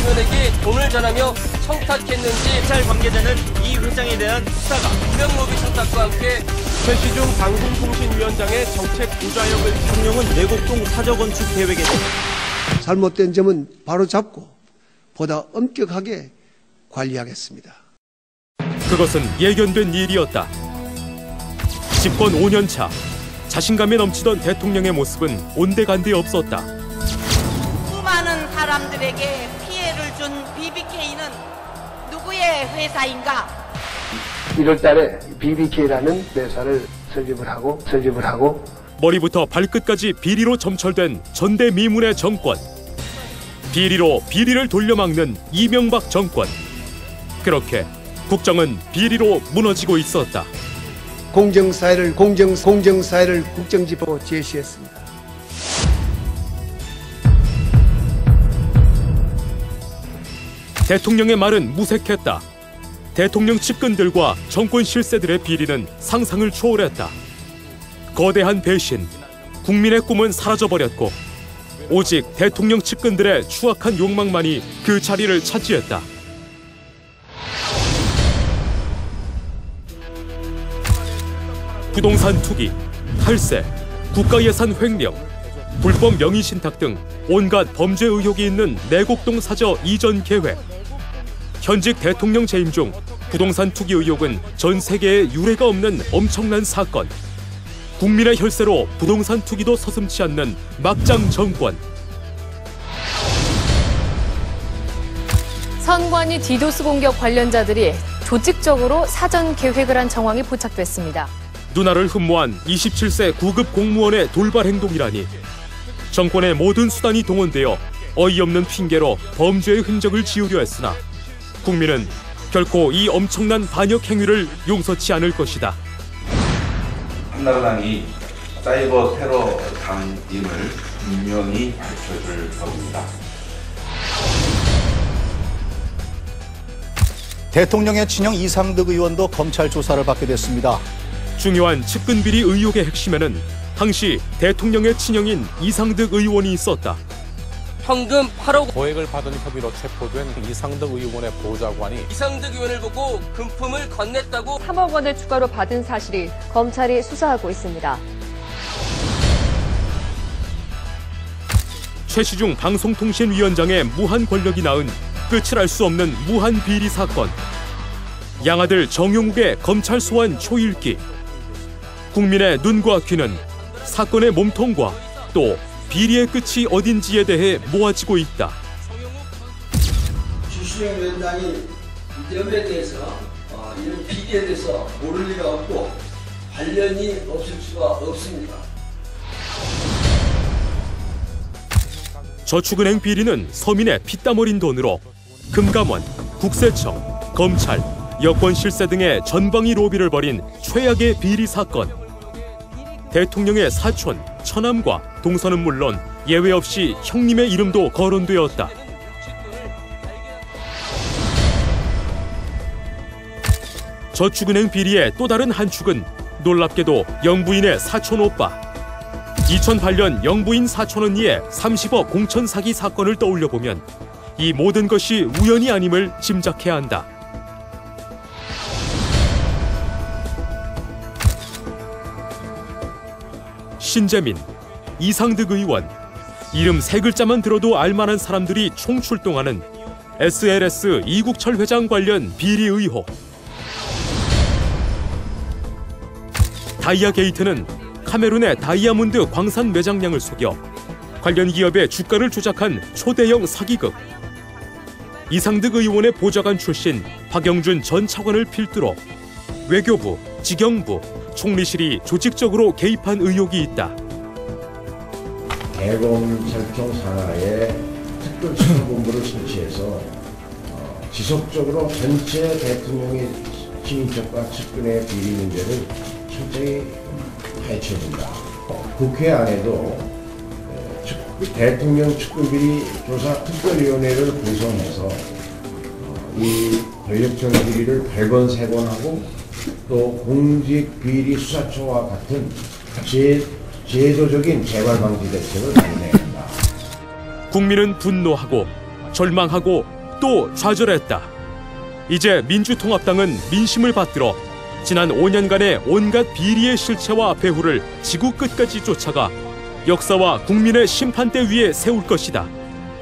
김현에게 돈을 전하며 청탁했는지 찰 관계자는 이 회장에 대한 수사가 김명로비 청탁과 함께 최시중 방송통신위원장의 정책 부좌역을 대통령은 내곡동 사저건축 계획에 대해 잘못된 점은 바로 잡고 보다 엄격하게 관리하겠습니다. 그것은 예견된 일이었다. 집권 5년 차 자신감에 넘치던 대통령의 모습은 온데간데 없었다. 수많은 사람들에게 피해를 준 BBK는 누구의 회사인가? 1월 달에 BBK라는 회사를 설립을 하고 설립을 하고 머리부터 발끝까지 비리로 점철된 전대미문의 정권. 비리로 비리를 돌려막는 이명박 정권. 그렇게 국정은 비리로 무너지고 있었다. 공정사회를 공정 공정사회를 국정지표 제시했습니다. 대통령의 말은 무색했다. 대통령 측근들과 정권 실세들의 비리는 상상을 초월했다. 거대한 배신, 국민의 꿈은 사라져버렸고 오직 대통령 측근들의 추악한 욕망만이 그 자리를 차지했다. 부동산 투기, 탈세, 국가예산 횡령, 불법 명의 신탁 등 온갖 범죄 의혹이 있는 내곡동 사저 이전 계획. 현직 대통령 재임 중 부동산 투기 의혹은 전 세계에 유례가 없는 엄청난 사건. 국민의 혈세로 부동산 투기도 서슴치 않는 막장 정권. 선관위 디도스 공격 관련자들이 조직적으로 사전 계획을 한 정황이 포착됐습니다. 누나를 흠모한 27세 구급 공무원의 돌발 행동이라니. 정권의 모든 수단이 동원되어 어이없는 핑계로 범죄의 흔적을 지우려 했으나 국민은 결코 이 엄청난 반역 행위를 용서치 않을 것이다. 한나라당이 사이버 테러 당임을 분명히 밝혀줄 겁니다. 대통령의 친형 이상득 의원도 검찰 조사를 받게 됐습니다. 중요한 측근 비리 의혹의 핵심에는 당시 대통령의 친형인 이상득 의원이 있었다. 현금 8억 고액을 받은 혐의로 체포된 이상득 의원의 보좌관이 이상득 의원을 보고 금품을 건넸다고 3억 원을 추가로 받은 사실이 검찰이 수사하고 있습니다. 최시중 방송통신위원장의 무한 권력이 낳은 끝을 알 수 없는 무한 비리 사건. 양아들 정용욱의 검찰 소환 초일기. 국민의 눈과 귀는 사건의 몸통과 또 비리의 끝이 어딘지에 대해 모아지고 있다. 주시영 위원장이 이 점에 대해서 어, 이런 비리에 대해서 모를 리가 없고 관련이 없을 수가 없습니다. 저축은행 비리는 서민의 피땀 어린 돈으로 금감원, 국세청, 검찰, 여권 실세 등의 전방위 로비를 벌인 최악의 비리 사건. 대통령의 사촌, 처남과 동선은 물론 예외 없이 형님의 이름도 거론되었다. 저축은행 비리의 또 다른 한 축은 놀랍게도 영부인의 사촌 오빠. 2008년 영부인 사촌 언니의 30억 공천 사기 사건을 떠올려 보면 이 모든 것이 우연이 아님을 짐작해야 한다. 신재민, 이상득 의원, 이름 세 글자만 들어도 알만한 사람들이 총출동하는 SLS 이국철 회장 관련 비리 의혹. 다이아 게이트는 카메룬의 다이아몬드 광산 매장량을 속여 관련 기업의 주가를 조작한 초대형 사기극. 이상득 의원의 보좌관 출신 박영준 전 차관을 필두로 외교부, 지경부, 총리실이 조직적으로 개입한 의혹이 있다. 대검찰청 산하에 특별수사본부를 설치해서 어, 지속적으로 전체 대통령의 친인척과 측근의 비리 문제를 철저히 파헤쳐준다. 어, 국회 안에도 어, 측- 대통령 측근비리 조사 특별위원회를 구성해서 어, 이 권력적 비리를 발견세곤하고 또 공직 비리 수사처와 같은 제, 제도적인 재발 방지 대책을 마련해야 한다. 국민은 분노하고 절망하고 또 좌절했다. 이제 민주통합당은 민심을 받들어 지난 5년간의 온갖 비리의 실체와 배후를 지구 끝까지 쫓아가 역사와 국민의 심판대 위에 세울 것이다.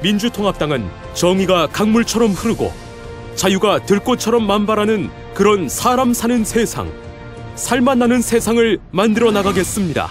민주통합당은 정의가 강물처럼 흐르고 자유가 들꽃처럼 만발하는 그런 사람 사는 세상, 살맛 나는 세상을 만들어 나가겠습니다.